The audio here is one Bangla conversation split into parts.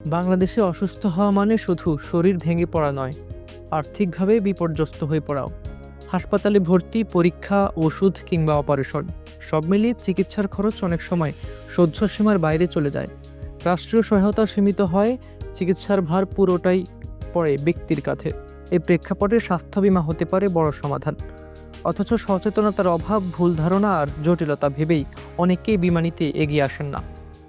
বাংলাদেশে অসুস্থ হওয়া মানে শুধু শরীর ভেঙে পড়া নয়, আর্থিকভাবে বিপর্যস্ত হয়ে পড়াও। হাসপাতালে ভর্তি, পরীক্ষা, ওষুধ কিংবা অপারেশন, সব মিলিয়ে চিকিৎসার খরচ অনেক সময় সহ্য সীমার বাইরে চলে যায়। রাষ্ট্রীয় সহায়তা সীমিত হয়, চিকিৎসার ভার পুরোটাই পড়ে ব্যক্তির কাঁধে। এই প্রেক্ষাপটে স্বাস্থ্য বীমা হতে পারে বড় সমাধান। অথচ সচেতনতার অভাব, ভুল ধারণা আর জটিলতা ভেবেই অনেকেই বিমা নিতে এগিয়ে আসেন না।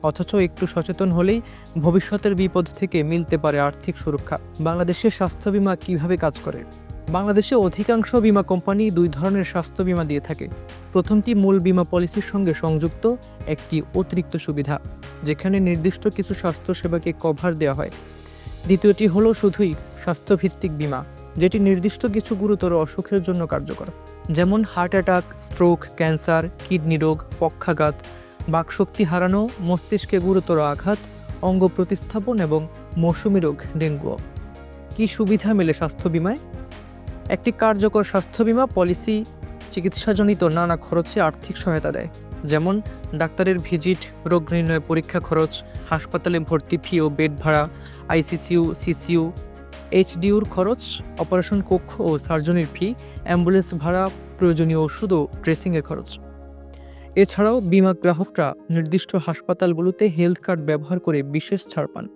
অথচ একটু সচেতন হলেই ভবিষ্যতের বিপদ থেকে মিলতে পারে আর্থিক সুরক্ষা। বাংলাদেশের স্বাস্থ্য বীমা কীভাবে কাজ করে? বাংলাদেশে অধিকাংশ বীমা কোম্পানি দুই ধরনের স্বাস্থ্য বীমা দিয়ে থাকে। প্রথমটি মূল বীমা পলিসির সঙ্গে সংযুক্ত, একটি অতিরিক্ত সুবিধা, যেখানে নির্দিষ্ট কিছু স্বাস্থ্য সেবাকে কভার দেওয়া হয়। দ্বিতীয়টি হলো শুধুই স্বাস্থ্যভিত্তিক বীমা, যেটি নির্দিষ্ট কিছু গুরুতর অসুখের জন্য কার্যকর। যেমন heart attack, stroke, cancer, kidney রোগ, পক্ষাঘাত বাকশক্তি হারানো, মস্তিষ্কে গুরুতর আঘাত, অঙ্গ প্রতিস্থাপন এবং মৌসুমী রোগ, ডেঙ্গু। কি সুবিধা মেলে স্বাস্থ্য বিমায়? একটি কার্যকর স্বাস্থ্য বীমা পলিসি চিকিৎসাজনিত নানা খরচে আর্থিক সহায়তা দেয়। যেমন, ডাক্তারের ভিজিট, রোগ নির্ণয় পরীক্ষা খরচ, হাসপাতালে ভর্তি ফি ও বেড ভাড়া, আইসিসিউ, সিসিউ, এইচডিউর খরচ, অপারেশন কক্ষ ও সার্জনির ফি, অ্যাম্বুলেন্স ভাড়া, প্রয়োজনীয় ওষুধ ও ড্রেসিংয়ের খরচ। এছাড়াও বিমা গ্রাহকরা নির্দিষ্ট হাসপাতালগুলোতে হেলথ কার্ড ব্যবহার করে বিশেষ ছাড় পান।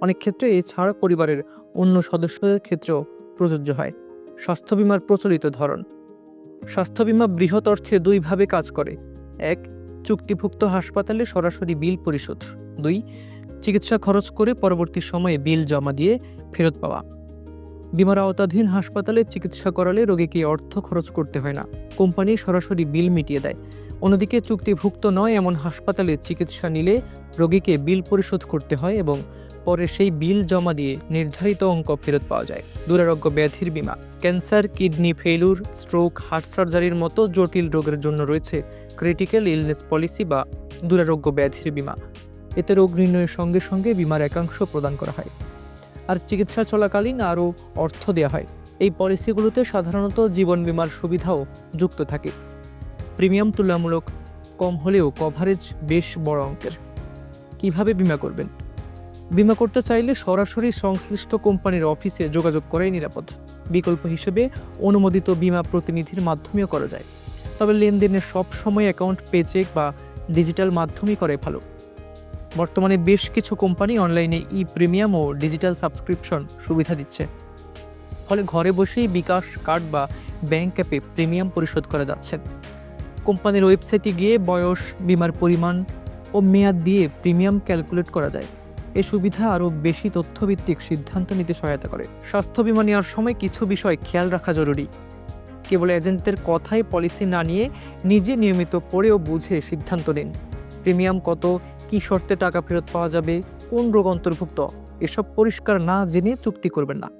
অনেক ক্ষেত্রে ছাড় পরিবারের অন্য সদস্যদের ক্ষেত্রেও প্রযোজ্য হয়। স্বাস্থ্য বিমার প্রচলিত ধরন। স্বাস্থ্য বিমা বৃহৎ অর্থে দুইভাবে কাজ করে। এক, চুক্তিভুক্ত হাসপাতালে সরাসরি বিল পরিশোধ। দুই, চিকিৎসা খরচ করে পরবর্তী সময়ে বিল জমা দিয়ে ফেরত পাওয়া। বিমার আওতাধীন হাসপাতালে চিকিৎসা করালে রোগীকে অর্থ খরচ করতে হয় না। কোম্পানি সরাসরি বিল মিটিয়ে দেয়। অন্যদিকে চুক্তিভুক্ত নয় এমন হাসপাতালে চিকিৎসা নিলে রোগীকে বিল পরিশোধ করতে হয় এবং পরে সেই বিল জমা দিয়ে নির্ধারিত অঙ্ক ফেরত পাওয়া যায়। দুরারোগ্য ব্যাধির বীমা, cancer, kidney failure stroke, heart সার্জারির মতো জটিল রোগের জন্য রয়েছে ক্রিটিক্যাল ইলনেস পলিসি বা দুরারোগ্য ব্যাধির বীমা। এতে রোগ নির্ণয়ের সঙ্গে সঙ্গে বীমার একাংশ প্রদান করা হয়। আর চিকিৎসা চলাকালীন আরও অর্থ দেওয়া হয়। এই পলিসিগুলোতে সাধারণত জীবন বিমার সুবিধাও যুক্ত থাকে। প্রিমিয়াম তুলনামূলক কম হলেও কভারেজ বেশ বড় অঙ্কের। কীভাবে বিমা করবেন? বিমা করতে চাইলে সরাসরি সংশ্লিষ্ট কোম্পানির অফিসে যোগাযোগ করাই নিরাপদ। বিকল্প হিসেবে অনুমোদিত বিমা প্রতিনিধির মাধ্যমেও করা যায়। তবে লেনদেনের সব সময় অ্যাকাউন্ট পেচেক বা ডিজিটাল মাধ্যমই করে ভালো। বর্তমানে বেশ কিছু কোম্পানি অনলাইনে ই প্রিমিয়াম ও ডিজিটাল সাবস্ক্রিপশন সুবিধা দিচ্ছে। ফলে ঘরে বসেই বিকাশ কার্ড বা ব্যাংক অ্যাপে প্রিমিয়াম পরিশোধ করা যাচ্ছে। কোম্পানির ওয়েবসাইটে গিয়ে বয়স, বিমার পরিমাণ ও মেয়াদ দিয়ে প্রিমিয়াম ক্যালকুলেট করা যায়। এ সুবিধা আরও বেশি তথ্যভিত্তিক সিদ্ধান্ত নিতে সহায়তা করে। স্বাস্থ্য বিমা নেওয়ার সময় কিছু বিষয় খেয়াল রাখা জরুরি। কেবল এজেন্টদের কথায় পলিসি না নিয়ে নিজে নিয়মিত পড়ে ও বুঝে সিদ্ধান্ত নিন। প্রিমিয়াম কত কী শর্তে টাকা ফেরত পাওয়া যাবে, কোন রোগ অন্তর্ভুক্ত, এসব পরিষ্কার না জেনে চুক্তি করবেন না।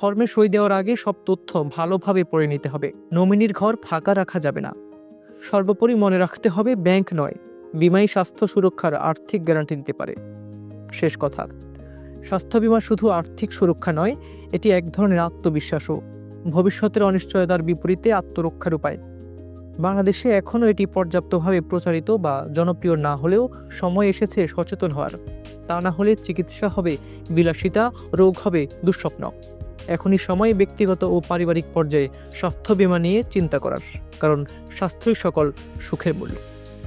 ফর্মে সই দেওয়ার আগে সব তথ্য ভালোভাবে পড়ে নিতে হবে। নমিনির ঘর ফাঁকা রাখা যাবে না। সর্বোপরি মনে রাখতে হবে ব্যাংক নয়, বিমাই স্বাস্থ্য সুরক্ষার আর্থিক গ্যারান্টি দিতে পারে। শেষ কথা, স্বাস্থ্য বিমা শুধু আর্থিক সুরক্ষা নয়, এটি এক ধরনের আত্মবিশ্বাসও। ভবিষ্যতের অনিশ্চয়তার বিপরীতে আত্মরক্ষার উপায়। বাংলাদেশে এখনও এটি পর্যাপ্তভাবে প্রচারিত বা জনপ্রিয় না হলেও সময় এসেছে সচেতন হওয়ার। তা না হলে চিকিৎসা হবে বিলাসিতা, রোগ হবে দুঃস্বপ্ন। এখনই সময় ব্যক্তিগত ও পারিবারিক পর্যায়ে স্বাস্থ্য বিমা নিয়ে চিন্তা করার, কারণ স্বাস্থ্যই সকল সুখের মূল্য।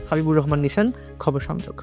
হাবিবুর রহমান নিশান, খবর সংযোগ।